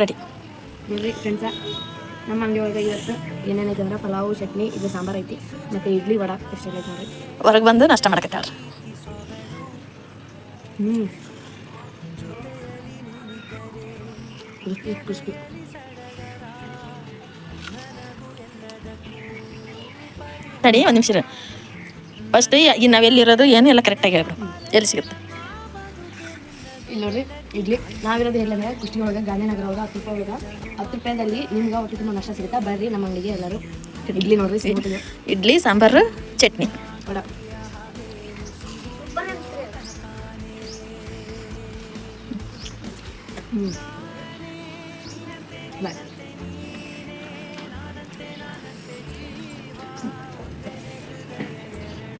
Ready. ನೋಡ್ರಿ friends ನಮ್ಮ ಅಂಗಡಿ ಒಳಗೆ ಇವತ್ತು ಏನೇನೈತೆ ಅಂದ್ರೆ ಪಲಾವು ಚಟ್ನಿ ಇದು ಸಾಂಬಾರು ಐತಿ ಮತ್ತು ಇಡ್ಲಿ ವಡ ಇಷ್ಟೆಲ್ಲ ಐತೆ ನೋಡ್ರಿ. ಹೊರಗೆ ಬಂದು ನಾಷ್ಟ ಮಾಡಕತ್ತಾಳ್ರಿ ಹ್ಞೂ ಕ್ರಿಸ್ಪಿ ಕ್ರಿಸ್ಪಿ ತಡಿ ಒಂದು ನಿಮಿಷ ಫಸ್ಟ್ ಈಗ ನಾವೆಲ್ಲಿರೋದು ಏನು ಎಲ್ಲ ಕರೆಕ್ಟಾಗಿ ಹೇಳ್ಬಿಡು. ಎಲ್ಲಿ ಸಿಗುತ್ತೆ? ಇಲ್ಲಿ ನೋಡ್ರಿ ಇಡ್ಲಿ. ನಾವಿರೋದು ಎಲ್ಲಂದ್ರೆ ಕುಷ್ಟಿ ಒಳಗೆ ಗಾಂಧಿನಗರ ಒಳಗೆ ಹತ್ತು ರೂಪಾಯಿ ಒಳಗೆ. ಹತ್ತು ರೂಪಾಯಿದಲ್ಲಿ ನಿಮ್ಗೆ ಹೊಟ್ಟೆ ತುಂಬ ನಷ್ಟ ಸಿಗುತ್ತಾ? ಬರ್ರಿ ನಮ್ಮ ಅಂಗಡಿಗೆ ಎಲ್ಲರೂ ಇಡ್ಲಿ ನೋಡ್ರಿ ಸಿಗುತ್ತೆ. ಇಡ್ಲಿ ಸಾಂಬಾರು ಚಟ್ನಿ. ವಡ. ಹ್ಞೂ ಬಾಯ್.